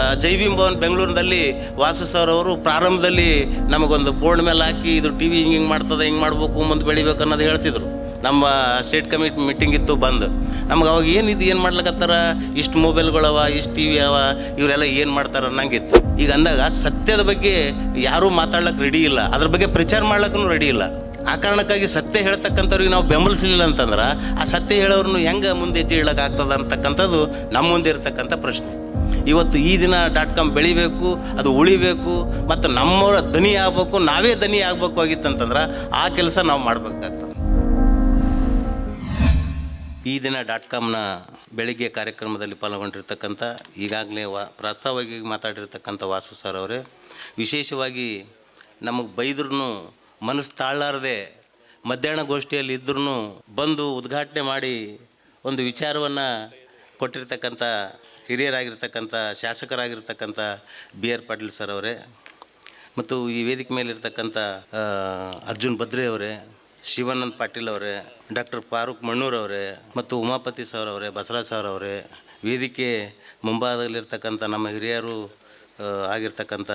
ಆ, ಜೈ ಭೀಮ್ ಭವನ್ ಬೆಂಗಳೂರಿನಲ್ಲಿ ವಾಸು ಸರ್ ಅವರು ಪ್ರಾರಂಭದಲ್ಲಿ ನಮಗೊಂದು ಬೋರ್ಡ್ ಮೇಲೆ ಹಾಕಿ ಇದು ಟಿ ವಿ ಹಿಂಗೆ ಹಿಂಗೆ ಮಾಡ್ತದೆ ಹಿಂಗೆ ಮಾಡ್ಬೇಕು ಮುಂದೆ ಬೆಳಿಬೇಕು ಅನ್ನೋದು ಹೇಳ್ತಿದ್ರು. ನಮ್ಮ ಸ್ಟೇಟ್ ಕಮಿಟಿ ಮೀಟಿಂಗ್ ಇತ್ತು ಬಂದು. ನಮ್ಗೆ ಅವಾಗ ಏನಿದು ಏನು ಮಾಡ್ಲಕತ್ತಾರ? ಇಷ್ಟು ಮೊಬೈಲ್ಗಳವ ಇಷ್ಟು ಟಿ ವಿ ಅವ ಇವರೆಲ್ಲ ಏನು ಮಾಡ್ತಾರ ಅನ್ನಂಗಿತ್ತು. ಈಗ ಅಂದಾಗ ಸತ್ಯದ ಬಗ್ಗೆ ಯಾರೂ ಮಾತಾಡ್ಲಿಕ್ಕೆ ರೆಡಿ ಇಲ್ಲ. ಅದ್ರ ಬಗ್ಗೆ ಪ್ರಚಾರ ಮಾಡ್ಲಕ್ಕೂ ರೆಡಿ ಇಲ್ಲ. ಆ ಕಾರಣಕ್ಕಾಗಿ ಸತ್ಯ ಹೇಳ್ತಕ್ಕಂಥವ್ರಿಗೆ ನಾವು ಬೆಂಬಲಿಸಲಿಲ್ಲ ಅಂತಂದ್ರೆ ಆ ಸತ್ಯ ಹೇಳೋರನ್ನು ಹೆಂಗೆ ಮುಂದೆ ಹೆಜ್ಜೆ ಇಡಕ್ಕೆ ಆಗ್ತದ ಅಂತಕ್ಕಂಥದ್ದು ನಮ್ಮ ಮುಂದೆ ಇರತಕ್ಕಂಥ ಪ್ರಶ್ನೆ. ಇವತ್ತು ಈ ದಿನ ಡಾಟ್ ಕಾಮ್ ಬೆಳಿಬೇಕು, ಅದು ಉಳಿಬೇಕು, ಮತ್ತು ನಮ್ಮವರ ದನಿ ಆಗಬೇಕು, ನಾವೇ ದನಿ ಆಗ್ಬೇಕು ಆಗಿತ್ತಂತಂದ್ರೆ ಆ ಕೆಲಸ ನಾವು ಮಾಡಬೇಕಾಗ್ತದೆ. ಈ ದಿನ ಡಾಟ್ ಕಾಮ್ನ ಬೆಳಿಗ್ಗೆ ಕಾರ್ಯಕ್ರಮದಲ್ಲಿ ಪಾಲ್ಗೊಂಡಿರ್ತಕ್ಕಂಥ ಈಗಾಗಲೇ ವಾ, ಪ್ರಸ್ತಾವವಾಗಿ ಮಾತಾಡಿರ್ತಕ್ಕಂಥ ವಾಸು ಸರ್ ಅವರೇ, ವಿಶೇಷವಾಗಿ ನಮಗೆ ಬೈದ್ರೂ ಮನಸ್ಸು ತಾಳಲಾರದೆ ಮಧ್ಯಾಹ್ನ ಗೋಷ್ಠಿಯಲ್ಲಿ ಇದ್ರೂ ಬಂದು ಉದ್ಘಾಟನೆ ಮಾಡಿ ಒಂದು ವಿಚಾರವನ್ನು ಕೊಟ್ಟಿರ್ತಕ್ಕಂಥ ಹಿರಿಯರಾಗಿರ್ತಕ್ಕಂಥ, ಶಾಸಕರಾಗಿರ್ತಕ್ಕಂಥ ಬಿ ಆರ್ ಪಾಟೀಲ್ ಸರ್ ಅವರೇ, ಮತ್ತು ಈ ವೇದಿಕೆ ಮೇಲಿರ್ತಕ್ಕಂಥ ಅರ್ಜುನ್ ಭದ್ರೆ ಅವರೇ, ಶಿವಾನಂದ್ ಪಾಟೀಲ್ ಅವರೇ, ಡಾಕ್ಟರ್ ಫಾರೂಕ್ ಮಣ್ಣೂರ್ ಅವರೇ, ಮತ್ತು ಉಮಾಪತಿ ಸರ್ ಅವರೇ ಬಸರಾಜ್ ಸರ್ ಅವರೇ, ವೇದಿಕೆ ಮುಂಭಾಗದಲ್ಲಿರ್ತಕ್ಕಂಥ ನಮ್ಮ ಹಿರಿಯರು ಆಗಿರ್ತಕ್ಕಂಥ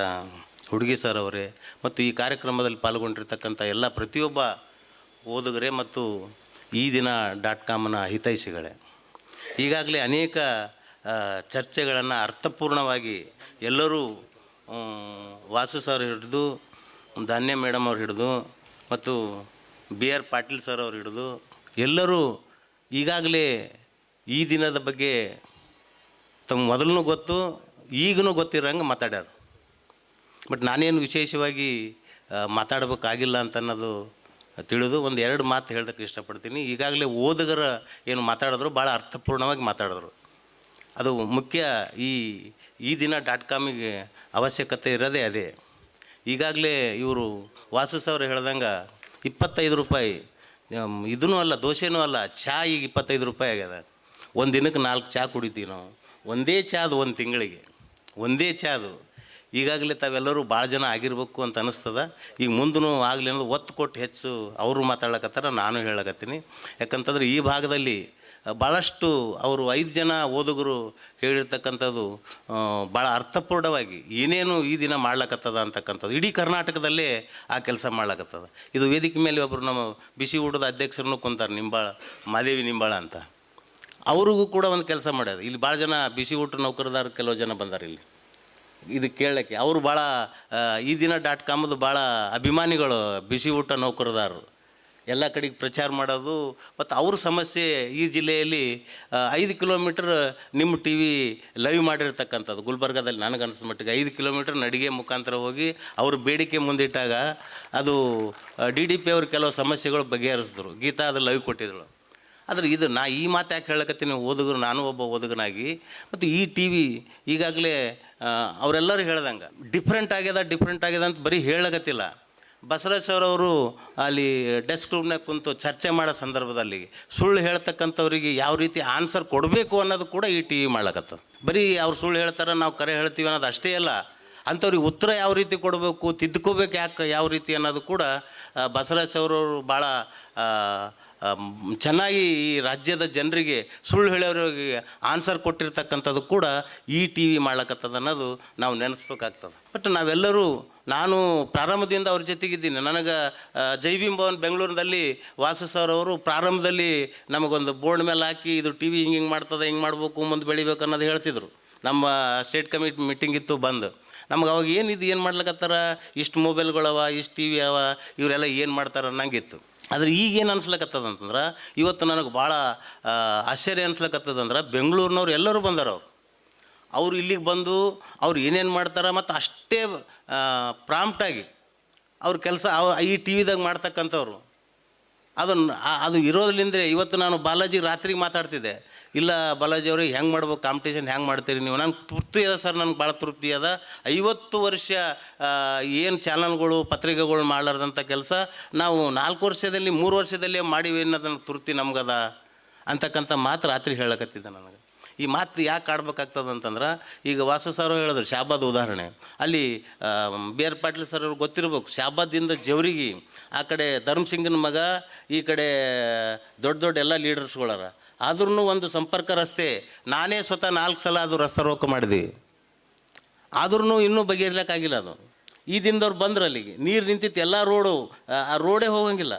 ಹುಡುಗಿ ಸರ್ ಅವರೇ, ಮತ್ತು ಈ ಕಾರ್ಯಕ್ರಮದಲ್ಲಿ ಪಾಲ್ಗೊಂಡಿರ್ತಕ್ಕಂಥ ಎಲ್ಲ ಪ್ರತಿಯೊಬ್ಬ ಓದುಗರೇ ಮತ್ತು ಈ ದಿನ ಡಾಟ್ ಕಾಮನ ಹಿತೈಷಿಗಳೇ. ಈಗಾಗಲೇ ಅನೇಕ ಚರ್ಚೆಗಳನ್ನು ಅರ್ಥಪೂರ್ಣವಾಗಿ ಎಲ್ಲರೂ ವಾಸು ಸರ್ ಹಿಡಿದು, ಧಾನ್ಯ ಮೇಡಮ್ ಅವ್ರು ಹಿಡಿದು, ಮತ್ತು ಬಿ ಆರ್ ಪಾಟೀಲ್ ಸರ್ ಅವ್ರು ಹಿಡಿದು, ಎಲ್ಲರೂ ಈಗಾಗಲೇ ಈ ದಿನದ ಬಗ್ಗೆ ತಮ್ಮ ಮೊದಲೂ ಗೊತ್ತು ಈಗೂ ಗೊತ್ತಿರೋಂಗೆ ಮಾತಾಡ್ಯಾರ. ಬಟ್ ನಾನೇನು ವಿಶೇಷವಾಗಿ ಮಾತಾಡಬೇಕಾಗಿಲ್ಲ ಅಂತ ಅನ್ನೋದು ತಿಳಿದು ಒಂದು ಎರಡು ಮಾತು ಹೇಳೋದಕ್ಕೆ ಇಷ್ಟಪಡ್ತೀನಿ. ಈಗಾಗಲೇ ಓದುಗರ ಏನು ಮಾತಾಡಿದ್ರು, ಭಾಳ ಅರ್ಥಪೂರ್ಣವಾಗಿ ಮಾತಾಡಿದ್ರು. ಅದು ಮುಖ್ಯ ಈ ಈ ದಿನ ಡಾಟ್ ಕಾಮಿಗೆ ಅವಶ್ಯಕತೆ ಇರೋದೇ ಅದೇ. ಈಗಾಗಲೇ ಇವರು ವಾಸು ಸರ್ ಹೇಳ್ದಂಗೆ ಇಪ್ಪತ್ತೈದು ರೂಪಾಯಿ ಇದೂ ಅಲ್ಲ, ದೋಸೆನೂ ಅಲ್ಲ ಚಹಾ ಈಗ ಇಪ್ಪತ್ತೈದು ರೂಪಾಯಿ ಆಗ್ಯದ. ಒಂದು ದಿನಕ್ಕೆ ನಾಲ್ಕು ಚಹಾ ಕುಡಿತೀವಿ ನಾವು. ಒಂದೇ ಚಾದು ಒಂದು ತಿಂಗಳಿಗೆ. ಒಂದೇ ಚಾದು ಈಗಾಗಲೇ ತಾವೆಲ್ಲರೂ ಭಾಳ ಜನ ಆಗಿರ್ಬೇಕು ಅಂತ ಅನಿಸ್ತದ. ಈಗ ಮುಂದೂ ಆಗಲಿ ಅನ್ನೋದು ಒತ್ತು ಕೊಟ್ಟು ಹೆಚ್ಚು ಅವರು ಮಾತಾಡ್ಲಕತ್ತಾರ, ನಾನು ಹೇಳಕತ್ತೀನಿ. ಯಾಕಂತಂದ್ರೆ ಈ ಭಾಗದಲ್ಲಿ ಭಾಳಷ್ಟು ಅವರು ಐದು ಜನ ಓದುಗರು ಹೇಳಿರ್ತಕ್ಕಂಥದ್ದು ಭಾಳ ಅರ್ಥಪೂರ್ಣವಾಗಿ ಏನೇನು ಈ ದಿನ ಮಾಡ್ಲಕ್ಕತ್ತದ ಅಂತಕ್ಕಂಥದ್ದು, ಇಡೀ ಕರ್ನಾಟಕದಲ್ಲೇ ಆ ಕೆಲಸ ಮಾಡ್ಲಕ್ಕತ್ತದ ಇದು ವೇದಿಕೆ ಮೇಲೆ ಒಬ್ಬರು ನಮ್ಮ ಬಿಸಿ ಊಟದ ಅಧ್ಯಕ್ಷರನ್ನು ಕುಂತಾರೆ ನಿಂಬಾಳ, ಮಾದೇವಿ ನಿಂಬಾಳ ಅಂತ. ಅವ್ರಿಗೂ ಕೂಡ ಒಂದು ಕೆಲಸ ಮಾಡ್ಯಾರ. ಇಲ್ಲಿ ಭಾಳ ಜನ ಬಿಸಿ ಊಟ ನೌಕರದಾರ ಕೆಲವು ಜನ ಬಂದಾರೆ ಇಲ್ಲಿ. ಇದು ಕೇಳಕ್ಕೆ ಅವರು ಭಾಳ ಈ ದಿನ ಡಾಟ್ ಕಾಮದು ಭಾಳ ಅಭಿಮಾನಿಗಳು ಬಿಸಿ ಊಟ ನೌಕರದಾರರು ಎಲ್ಲ ಕಡೆಗೆ ಪ್ರಚಾರ ಮಾಡೋದು. ಮತ್ತು ಅವ್ರ ಸಮಸ್ಯೆ ಈ ಜಿಲ್ಲೆಯಲ್ಲಿ ಐದು ಕಿಲೋಮೀಟ್ರ್ ನಿಮ್ಮ ಟಿ ವಿ ಲೈವ್ ಮಾಡಿರ್ತಕ್ಕಂಥದ್ದು. ಗುಲ್ಬರ್ಗಾದಲ್ಲಿ ನನಗನ್ಸಿದ ಮಟ್ಟಿಗೆ ಐದು ಕಿಲೋಮೀಟ್ರ್ ನಡಿಗೆ ಮುಖಾಂತರ ಹೋಗಿ ಅವ್ರ ಬೇಡಿಕೆ ಮುಂದಿಟ್ಟಾಗ ಅದು ಡಿ ಡಿ ಪಿ ಅವ್ರ ಕೆಲವು ಸಮಸ್ಯೆಗಳು ಬಗೆಹರಿಸಿದ್ರು. ಗೀತಾ ಅದು ಲೈವ್ ಕೊಟ್ಟಿದ್ರು ಆದರೆ ಇದು ನಾ ಈ ಮಾತು ಯಾಕೆ ಹೇಳಕತ್ತೀನಿ ಓದುಗರು, ನಾನು ಒಬ್ಬ ಓದುಗನಾಗಿ. ಮತ್ತು ಈ ಟಿ ವಿ ಈಗಾಗಲೇ ಅವರೆಲ್ಲರೂ ಹೇಳ್ದಂಗೆ, ಡಿಫ್ರೆಂಟ್ ಆಗ್ಯದ ಡಿಫ್ರೆಂಟ್ ಆಗ್ಯದ ಅಂತ ಬರೀ ಹೇಳಕತ್ತಿಲ್ಲ. ಅವರು ಅಲ್ಲಿ ಡೆಸ್ಕ್ ರೂಮ್ನಾಗ ಕುಂತು ಚರ್ಚೆ ಮಾಡೋ ಸಂದರ್ಭದಲ್ಲಿ ಸುಳ್ಳು ಹೇಳ್ತಕ್ಕಂಥವ್ರಿಗೆ ಯಾವ ರೀತಿ ಆನ್ಸರ್ ಕೊಡಬೇಕು ಅನ್ನೋದು ಕೂಡ ಈ ಟಿ ವಿ ಮಾಡ್ಲಕತ್ತದ. ಬರೀ ಅವ್ರು ಸುಳ್ಳು ಹೇಳ್ತಾರೆ, ನಾವು ಕರೆ ಹೇಳ್ತೀವಿ ಅನ್ನೋದು ಅಷ್ಟೇ ಅಲ್ಲ, ಅಂಥವ್ರಿಗೆ ಉತ್ತರ ಯಾವ ರೀತಿ ಕೊಡಬೇಕು ತಿದ್ದುಕೋಬೇಕು ಯಾಕೆ ಯಾವ ರೀತಿ ಅನ್ನೋದು ಕೂಡ ಅವರವರು ಭಾಳ ಚೆನ್ನಾಗಿ ಈ ರಾಜ್ಯದ ಜನರಿಗೆ ಸುಳ್ಳು ಹೇಳೋರಿಗೆ ಆನ್ಸರ್ ಕೊಟ್ಟಿರ್ತಕ್ಕಂಥದ್ದು ಕೂಡ ಈ ಟಿ ವಿ ಮಾಡ್ಲಕ್ಕತ್ತದ ಅನ್ನೋದು ನಾವು ನೆನೆಸ್ಬೇಕಾಗ್ತದೆ. ಬಟ್ ನಾವೆಲ್ಲರೂ ನಾನು ಪ್ರಾರಂಭದಿಂದ ಅವ್ರ ಜೊತೆಗಿದ್ದೀನಿ. ನನಗೆ ಆ, ಜೈ ಭೀಮ್ ಭವನ್ ಬೆಂಗಳೂರಿನಲ್ಲಿ ವಾಸು ಸರ್ ಅವರು ಪ್ರಾರಂಭದಲ್ಲಿ ನಮಗೊಂದು ಬೋರ್ಡ್ ಮೇಲೆ ಹಾಕಿ ಇದು ಟಿ ವಿ ಹಿಂಗೆ ಹಿಂಗೆ ಮಾಡ್ತದೆ ಹಿಂಗೆ ಮಾಡಬೇಕು ಮುಂದೆ ಬೆಳಿಬೇಕು ಅನ್ನೋದು ಹೇಳ್ತಿದ್ರು. ನಮ್ಮ ಸ್ಟೇಟ್ ಕಮಿಟಿ ಮೀಟಿಂಗ್ ಇತ್ತು ಬಂದು. ನಮ್ಗೆ ಅವಾಗ ಏನಿದು ಏನು ಮಾಡ್ಲಕತ್ತಾರ? ಇಷ್ಟು ಮೊಬೈಲ್ಗಳವ ಇಷ್ಟು ಟಿ ವಿ ಅವ ಇವರೆಲ್ಲ ಏನು ಮಾಡ್ತಾರೆ ಅನ್ನಂಗಿತ್ತು. ಆದ್ರೆ ಈಗೇನು ಅನ್ಸ್ಲಕತ್ತದ ಅಂತಂದ್ರೆ, ಇವತ್ತು ನನಗೆ ಭಾಳ ಆಶ್ಚರ್ಯ ಅನ್ಸ್ಲಕತ್ತದಂದ್ರೆ ಬೆಂಗಳೂರಿನವ್ರು ಎಲ್ಲರೂ ಬಂದಾರ ಅವ್ರು. ಅವ್ರು ಇಲ್ಲಿಗೆ ಬಂದು ಅವ್ರು ಏನೇನು ಮಾಡ್ತಾರೆ ಮತ್ತು ಅಷ್ಟೇ ಪ್ರಾಂಪ್ಟಾಗಿ ಅವ್ರ ಕೆಲಸ ಈ ಟಿ ವಿದಾಗ ಮಾಡ್ತಕ್ಕಂಥವ್ರು. ಅದನ್ನು ಅದು ಇರೋದ್ರಿಂದ ಇವತ್ತು ನಾನು ಬಾಲಾಜಿ ರಾತ್ರಿ ಮಾತಾಡ್ತಿದ್ದೆ. ಇಲ್ಲ ಬಾಲಾಜಿ ಅವ್ರಿಗೆ ಹೆಂಗೆ ಮಾಡ್ಬೇಕು? ಕಾಂಪಿಟೇಷನ್ ಹೆಂಗೆ ಮಾಡ್ತೀರಿ ನೀವು? ನಂಗೆ ತೃಪ್ತಿ ಅದ ಸರ್, ನನಗೆ ಭಾಳ ತೃಪ್ತಿ ಅದ. ಐವತ್ತು ವರ್ಷ ಏನು ಚಾನಲ್ಗಳು, ಪತ್ರಿಕೆಗಳು ಮಾಡಲಾರ್ದಂಥ ಕೆಲಸ, ನಾವು ನಾಲ್ಕು ವರ್ಷದಲ್ಲಿ, ಮೂರು ವರ್ಷದಲ್ಲಿ ಮಾಡಿವಿ ಅನ್ನೋದನ್ನು ತೃಪ್ತಿ ನಮ್ಗದ? ಅಂತಕ್ಕಂಥ ಮಾತು ರಾತ್ರಿ ಹೇಳಕತ್ತಿದ್ದೆ ನನಗೆ. ಈ ಮಾತು ಯಾಕೆ ಆಡ್ಬೇಕಾಗ್ತದೆ ಅಂತಂದ್ರೆ, ಈಗ ವಾಸು ಸರ್ ಹೇಳಿದ್ರು, ಶಾಬಾದ್ ಉದಾಹರಣೆ. ಅಲ್ಲಿ ಬಿ ಆರ್ ಪಾಟೀಲ್ ಸರ್ ಅವ್ರಿಗೆ ಗೊತ್ತಿರ್ಬೇಕು ಶಾಬಾದಿಂದ ಜವರಿಗೆ ಆ ಕಡೆ ಧರ್ಮಸಿಂಗನ ಮಗ, ಈ ಕಡೆ ದೊಡ್ಡ ದೊಡ್ಡ ಎಲ್ಲ ಲೀಡರ್ಸ್ಗಳಾರ. ಆದ್ರೂ ಒಂದು ಸಂಪರ್ಕ ರಸ್ತೆ, ನಾನೇ ಸ್ವತಃ ನಾಲ್ಕು ಸಲ ಅದು ರಸ್ತೆ ರೋಕ ಮಾಡಿದ್ವಿ ಆದ್ರೂ ಇನ್ನೂ ಬಗೆಹರಿಲಕ್ಕಾಗಿಲ್ಲ ಅದು. ಈ ದಿನದವ್ರು ಬಂದ್ರೆ ಅಲ್ಲಿಗೆ. ನೀರು ನಿಂತಿತ್ತು, ಎಲ್ಲ ರೋಡು, ಆ ಆ ರೋಡೇ ಹೋಗಂಗಿಲ್ಲ.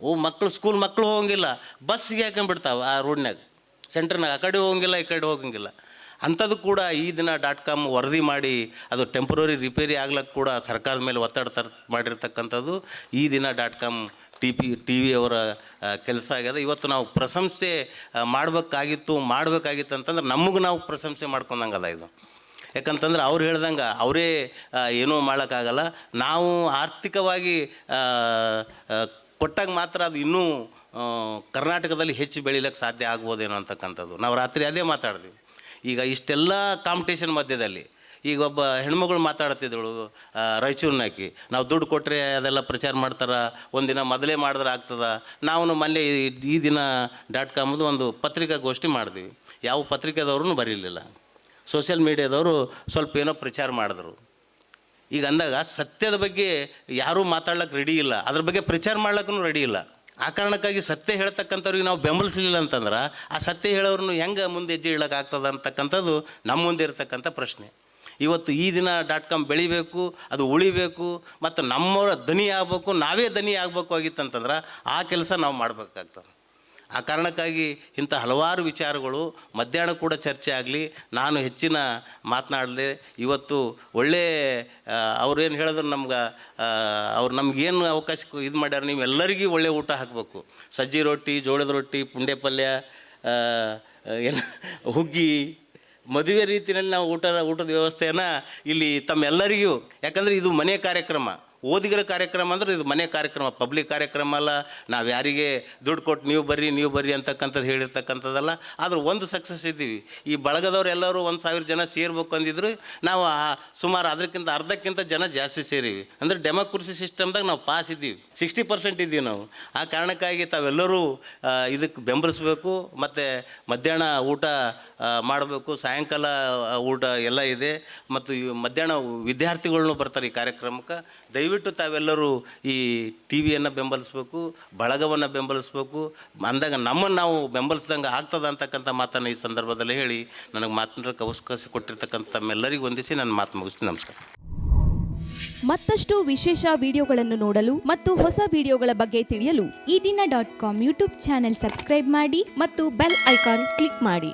ಓ ಮಕ್ಕಳು ಸ್ಕೂಲ್ ಮಕ್ಕಳು ಹೋಗಂಗಿಲ್ಲ. ಬಸ್ಸಿಗೆ ಹಾಕೊಂಡ್ಬಿಡ್ತಾವೆ ಆ ರೋಡ್ನಾಗ ಸೆಂಟ್ರ್ನಾಗ ಆ ಕಡೆ ಹೋಗಂಗಿಲ್ಲ, ಈ ಕಡೆ ಹೋಗಂಗಿಲ್ಲ. ಅಂಥದ್ದು ಕೂಡ ಈ ದಿನ ಡಾಟ್ ಕಾಮ್ ವರದಿ ಮಾಡಿ, ಅದು ಟೆಂಪ್ರರಿ ರಿಪೇರಿ ಆಗ್ಲಕ್ಕೆ ಕೂಡ ಸರ್ಕಾರದ ಮೇಲೆ ಒತ್ತಡ ತರ ಮಾಡಿರ್ತಕ್ಕಂಥದ್ದು Ee Dina dot com T P T V ಅವರ ಕೆಲಸ ಆಗ್ಯದ. ಇವತ್ತು ನಾವು ಪ್ರಶಂಸೆ ಮಾಡಬೇಕಾಗಿತ್ತು ಮಾಡಬೇಕಾಗಿತ್ತು ಅಂತಂದ್ರೆ ನಮಗೆ ನಾವು ಪ್ರಶಂಸೆ ಮಾಡ್ಕೊಂಡಂಗಲ್ಲ ಇದು. ಯಾಕಂತಂದ್ರೆ ಅವ್ರು ಹೇಳ್ದಂಗೆ, ಅವರೇ ಏನೂ ಮಾಡೋಕ್ಕಾಗಲ್ಲ. ನಾವು ಆರ್ಥಿಕವಾಗಿ ಕೊಟ್ಟಾಗ ಮಾತ್ರ ಅದು ಇನ್ನೂ ಕರ್ನಾಟಕದಲ್ಲಿ ಹೆಚ್ಚು ಬೆಳಿಲಿಕ್ಕೆ ಸಾಧ್ಯ ಆಗ್ಬೋದೇನೋ ಅಂತಕ್ಕಂಥದ್ದು. ನಾವು ರಾತ್ರಿ ಅದೇ ಮಾತಾಡಿದ್ವಿ. ಈಗ ಇಷ್ಟೆಲ್ಲ ಕಾಂಪಿಟೇಷನ್ ಮಧ್ಯದಲ್ಲಿ, ಈಗ ಒಬ್ಬ ಹೆಣ್ಮಗಳು ಮಾತಾಡ್ತಿದ್ದಳು ರಾಯಚೂರ್ನ ರಾಯಚೂರಿನಾಕಿ. ನಾವು ದುಡ್ಡು ಕೊಟ್ಟರೆ ಅದೆಲ್ಲ ಪ್ರಚಾರ ಮಾಡ್ತಾರೆ? ಒಂದಿನ ಮೊದಲೇ ಮಾಡಿದ್ರೆ ಆಗ್ತದೆ? ನಾವು ಮೊನ್ನೆ ಈ- ದಿನ ಡಾಟ್ ಕಾಮ್ದು ಒಂದು ಪತ್ರಿಕಾಗೋಷ್ಠಿ ಮಾಡಿದ್ವಿ. ಯಾವ ಪತ್ರಿಕೆದವ್ರೂ ಬರೀಲಿಲ್ಲ. ಸೋಷಿಯಲ್ ಮೀಡಿಯಾದವರು ಸ್ವಲ್ಪ ಏನೋ ಪ್ರಚಾರ ಮಾಡಿದ್ರು. ಈಗ ಅಂದಾಗ ಸತ್ಯದ ಬಗ್ಗೆ ಯಾರೂ ಮಾತಾಡ್ಲಿಕ್ಕೆ ರೆಡಿ ಇಲ್ಲ. ಅದ್ರ ಬಗ್ಗೆ ಪ್ರಚಾರ ಮಾಡ್ಲಿಕ್ಕೂ ರೆಡಿ ಇಲ್ಲ. ಆ ಕಾರಣಕ್ಕಾಗಿ ಸತ್ಯ ಹೇಳ್ತಕ್ಕಂಥವ್ರಿಗೆ ನಾವು ಬೆಂಬಲಿಸಲಿಲ್ಲ ಅಂತಂದ್ರೆ ಆ ಸತ್ಯ ಹೇಳೋರನ್ನು ಹೆಂಗೆ ಮುಂದೆ ಹೆಜ್ಜೆ ಇಡೋಕೆ ಆಗ್ತದೆ ಅಂತಕ್ಕಂಥದ್ದು ನಮ್ಮ ಮುಂದೆ ಇರತಕ್ಕಂಥ ಪ್ರಶ್ನೆ. ಇವತ್ತು ಈ ದಿನ ಡಾಟ್ ಕಾಮ್ ಬೆಳಿಬೇಕು, ಅದು ಉಳಿಬೇಕು, ಮತ್ತು ನಮ್ಮವರ ದನಿ ಆಗಬೇಕು, ನಾವೇ ದನಿ ಆಗಬೇಕು ಆಗಿತ್ತಂತಂದ್ರೆ ಆ ಕೆಲಸ ನಾವು ಮಾಡಬೇಕಾಗ್ತದೆ. ಆ ಕಾರಣಕ್ಕಾಗಿ ಇಂಥ ಹಲವಾರು ವಿಚಾರಗಳು ಮಧ್ಯಾಹ್ನ ಕೂಡ ಚರ್ಚೆ ಆಗಲಿ. ನಾನು ಹೆಚ್ಚಿನ ಮಾತನಾಡದೆ, ಇವತ್ತು ಒಳ್ಳೆ ಅವ್ರೇನು ಹೇಳಿದ್ರು ನಮ್ಗೆ ಅವ್ರು ನಮಗೇನು ಅವಕಾಶ ಇದು ಮಾಡ್ಯಾರ, ನೀವು ಎಲ್ಲರಿಗೂ ಒಳ್ಳೆ ಊಟ ಹಾಕಬೇಕು. ಸಜ್ಜಿ ರೊಟ್ಟಿ, ಜೋಳದ ರೊಟ್ಟಿ, ಪುಂಡೆ ಪಲ್ಯ ಏನು, ಹುಗ್ಗಿ, ಮದುವೆ ರೀತಿಯಲ್ಲಿ ನಾವು ಊಟ ಊಟದ ವ್ಯವಸ್ಥೆಯನ್ನು ಇಲ್ಲಿ ತಮ್ಮೆಲ್ಲರಿಗೂ. ಯಾಕಂದರೆ ಇದು ಮನೆ ಕಾರ್ಯಕ್ರಮ. ಓದಿಗರ ಕಾರ್ಯಕ್ರಮ ಅಂದ್ರೆ ಇದು ಮನೆ ಕಾರ್ಯಕ್ರಮ ಪಬ್ಲಿಕ್ ಕಾರ್ಯಕ್ರಮ ಅಲ್ಲ. ನಾವು ಯಾರಿಗೆ ದುಡ್ಡು ಕೊಟ್ಟು ನೀವು ಬರ್ರಿ ನೀವು ಬರ್ರಿ ಅಂತಕ್ಕಂಥದ್ದು ಹೇಳಿರ್ತಕ್ಕಂಥದ್ದಲ್ಲ. ಆದ್ರೆ ಒಂದು ಸಕ್ಸಸ್ ಇದ್ದೀವಿ. ಈ ಬಳಗದವ್ರು ಎಲ್ಲರೂ ಒಂದು ಸಾವಿರ ಜನ ಸೇರ್ಬೇಕು ಅಂದಿದ್ರು, ನಾವು ಸುಮಾರು ಅದಕ್ಕಿಂತ ಅರ್ಧಕ್ಕಿಂತ ಜನ ಜಾಸ್ತಿ ಸೇರಿವಿ. ಅಂದರೆ ಡೆಮೋಕ್ರಸಿ ಸಿಸ್ಟಮ್ದಾಗ ನಾವು ಪಾಸ್ ಇದ್ದೀವಿ. ಸಿಕ್ಸ್ಟಿ ಪರ್ಸೆಂಟ್ ಇದ್ದೀವಿ ನಾವು. ಆ ಕಾರಣಕ್ಕಾಗಿ ತಾವೆಲ್ಲರೂ ಇದಕ್ಕೆ ಬೆಂಬಲಿಸ್ಬೇಕು. ಮತ್ತು ಮಧ್ಯಾಹ್ನ ಊಟ ಮಾಡಬೇಕು. ಸಾಯಂಕಾಲ ಊಟ ಎಲ್ಲ ಇದೆ. ಮತ್ತು ಮಧ್ಯಾಹ್ನ ವಿದ್ಯಾರ್ಥಿಗಳ್ನು ಬರ್ತಾರೆ ಈ ಕಾರ್ಯಕ್ರಮಕ್ಕೆ. ದಯವಿಟ್ಟು ತಾವೆಲ್ಲರೂ ಈ ಟಿ ವಿಯನ್ನು ಬೆಂಬಲಿಸ್ಬೇಕು, ಬಳಗವನ್ನು ಬೆಂಬಲಿಸ್ಬೇಕು. ಅಂದಾಗ ನಮ್ಮನ್ನು ನಾವು ಬೆಂಬಲಿಸ್ದಂಗೆ ಆಗ್ತದೆ ಅಂತಕ್ಕಂಥ ಮಾತನ್ನು ಈ ಸಂದರ್ಭದಲ್ಲಿ ಹೇಳಿ ನನಗೆ ಮಾತನಾಡಕ್ಕೆ ಅವಕಾಶ ಕೊಟ್ಟಿರ್ತಕ್ಕಂಥ ತಮ್ಮೆಲ್ಲರಿಗೂ ವಂದಿಸಿ ನನ್ನ ಮಾತು ಮುಗಿಸ್ತೀನಿ. ನಮಸ್ಕಾರ. ಮತ್ತಷ್ಟು ವಿಶೇಷ ವಿಡಿಯೋಗಳನ್ನು ನೋಡಲು ಮತ್ತು ಹೊಸ ವಿಡಿಯೋಗಳ ಬಗ್ಗೆ ತಿಳಿಯಲು Ee Dina dot com YouTube channel subscribe ಮಾಡಿ ಮತ್ತು ಬೆಲ್ ಐಕಾನ್ ಕ್ಲಿಕ್ ಮಾಡಿ.